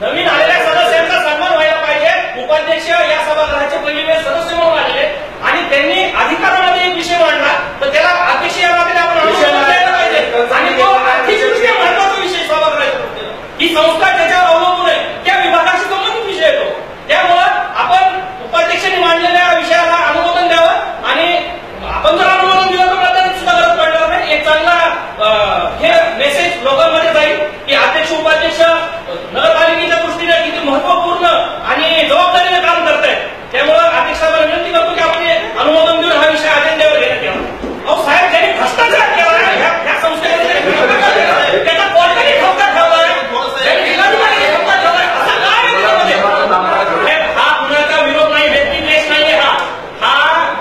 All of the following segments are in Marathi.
नवीन आलेल्या सदस्यांचा सन्मान व्हायला पाहिजे. उपाध्यक्ष या सभागृहाचे पहिले सदस्य म्हणून आलेले. आणि त्यांनी अधिकारामध्ये एक विषय मांडला. तर त्याला अध्यक्ष या नात्याने आपण आणि तो आर्थिकदृष्ट्या महत्त्वाचा विषय सभागृहाच्या. ही संस्था त्याच्यावर अवलंबून आहे. त्या विभागाशी संबंधित विषय येतो त्यामुळं आपण उपाध्यक्षांनी मांडलेल्या विषयाला अनुमोदन द्यावं. आणि आपण जर अनुमोदन दिलं तर मतदानाची सुद्धा गरज पडणार नाही. एक चांगला हे मेसेज लोकांमध्ये जाईल की अध्यक्ष उपाध्यक्ष नगरपालिकेच्या दृष्टीने किती महत्त्वपूर्ण आणि जबाबदारीने काम करत आहेत त्यामुळं अध्यक्ष साहेबांना विनंती करतो की आपण हे अनुमोदन देऊन हा विषय अजेंड्यावर घेण्यात यावा अहो साहेब ज्यांनी भ्रष्टाचार केला आहे, ह्या- ह्या संस्थेमध्ये ज्यांनी भ्रष्टाचार केला आहे, त्याचा कोर्टाने ठपका ठेवलाय ज्यांनी जिल्हाधिकाऱ्यांनी ठपका ठेवलाय असं काय आहे त्याच्यामध्ये? साहेब, हा कुणाचा विरोध नाही व्यक्तिद्वेष नाही हा हा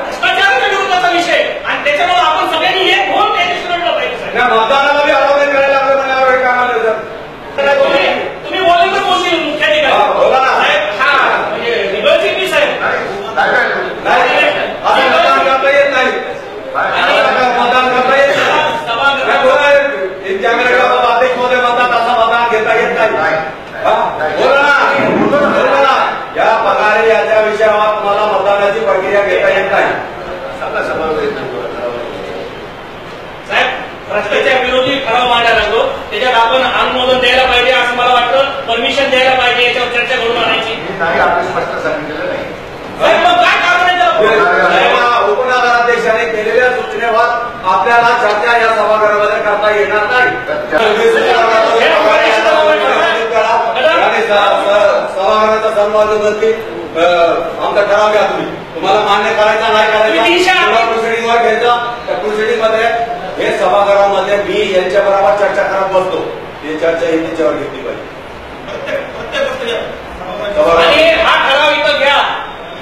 भ्रष्टाचाराच्या विरोधाचा विषय आणि त्याच्यामुळे आपण सगळ्यांनी एक होऊन त्याच्याशी लढलं पाहिजे साहेब. या मतदानाला बी अडवणे करायला लागलं म्हणल्यावर हे कामाला येतं. तुम्ही तुम्ही बोलले तर बोलशील मुख्याधिकारी हा, बोला ना. साहेब हा म्हणजे निगळची मी साहेब नाही, असं मतदान करता येत नाही असं मतदान करता येत नाही काय बोला एक कॅमेरा बाबा अध्यक्ष महोदय म्हणतात असं मतदान घेता येत नाही हा? बोला ना बोला ना या पगारे याच्या विषयावर तुम्हाला मतदानाची प्रक्रिया घेता येत नाही साहेब भ्रष्टाचार विरोधी ठराव मांडायला लागतो त्याच्यात आपण अनुमोदन द्यायला पाहिजे असं मला वाटतं. परमिशन द्यायला पाहिजे याच्यावर चर्चा घडून आणायची. साहेब मग काय कारण उपनगराध्यक्षाने केलेल्या सूचनेवर आपल्याला चर्चा या सभागृहामध्ये करता येणार नाही. सन्मानवरती आमचा ठराव घ्या तुम्ही. तुम्हाला मान्य करायचा नाही करायचा प्रोसिडिंगवर घ्यायचं त्या प्रोसिडिंगमध्ये हे सभागृहामध्ये मी यांच्या बरोबर चर्चा करत बसतो. ही चर्चा ही त्याच्यावर घेतली पाहिजे. हा ठराव इथं घ्या.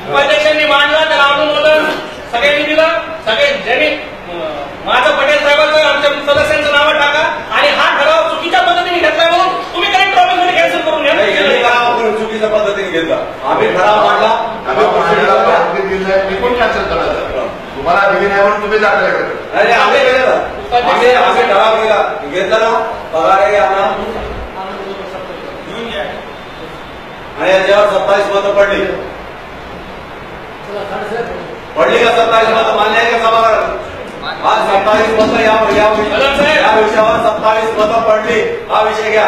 उपाध्यक्षांनी मांडला त्याला अनुमोदन. सगळ्यांनी दिलं सगळे ज्यांनी अं, माझं पटेल साहेबांचं आमच्या सदस्यांचं नाव टाका आणि हा ठराव चुकीच्या पद्धतीने घेतलाय म्हणून तुम्ही काही प्रॉब्लेम कॅन्सल करून घ्या नाही, यांनी ठराव आपण चुकीच्या पद्धतीने घेतला आम्ही ठराव मांडला तुम्हाला दिली नाही म्हणून तुम्ही दाखल आम्ही केलेलं आम्ही आम्ही ठराव केला. घेतला ना. पगार यांना आणि याच्यावर सत्तावीस मतं पडली. पडली का सत्तावीस मतं? मान्य आहे का सभागृहात? हा सत्तावीस मतं. या विषयावर सत्तावीस मतं पडली. हा विषय घ्या.